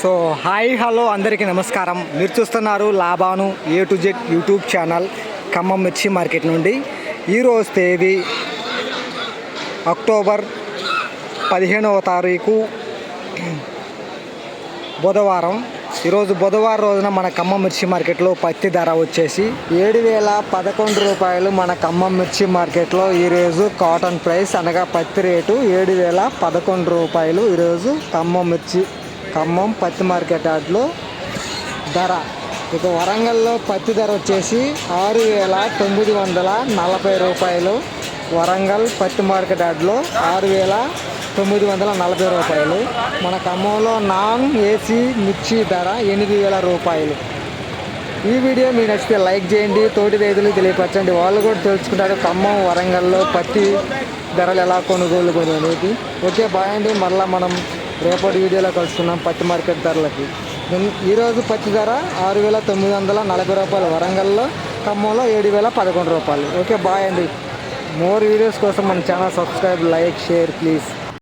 So hi hello అందరికీ నమస్కారం. మీరు చూస్తున్నారు Laban A to Z YouTube channel Khammam మిర్చి మార్కెట్ నుండి. ఈరోజు తేదీ అక్టోబర్ పదిహేనవ తారీఖు బుధవారం. ఈరోజు బుధవారం రోజున మన ఖమ్మం మిర్చి మార్కెట్లో పత్తి ధర వచ్చేసి ఏడు వేల పదకొండు రూపాయలు మన ఖమ్మం మిర్చి మార్కెట్లో. ఈరోజు కాటన్ ప్రైస్ అనగా పత్తి రేటు ఏడు వేల పదకొండు రూపాయలు. ఈరోజు ఖమ్మం మిర్చి ఖమ్మం పత్తి మార్కెట్ యార్డ్లో ధర. ఇక వరంగల్లో పత్తి ధర వచ్చేసి ఆరు వేల తొమ్మిది వందల నలభై రూపాయలు. వరంగల్ పత్తి మార్కెట్ యార్డ్లో ఆరు వేల తొమ్మిది వందల నలభై రూపాయలు. మన ఖమ్మంలో నాన్ ఏసీ మిర్చి ధర ఎనిమిది వేల రూపాయలు. ఈ వీడియో మీకు నచ్చితే లైక్ చేయండి తోటి రైతులు తెలియపరచండి. వాళ్ళు కూడా తెలుసుకుంటారు ఖమ్మం వరంగల్లో పత్తి ధరలు ఎలా కొనుగోలు కొని అనేది ఓకే బాయ్ అండి. మళ్ళీ మనం రేపటి వీడియోలో కలుసుకున్నాం పత్తి మార్కెట్ ధరలకి. ఈరోజు పత్తి ధర ఆరు వేల తొమ్మిది వందల నలభై రూపాయలు. వరంగల్లో ఖమ్మంలో ఏడు వేల పదకొండు రూపాయలు. ఓకే బాయ్ అండి. మోర్ వీడియోస్ కోసం మన channel subscribe like share please.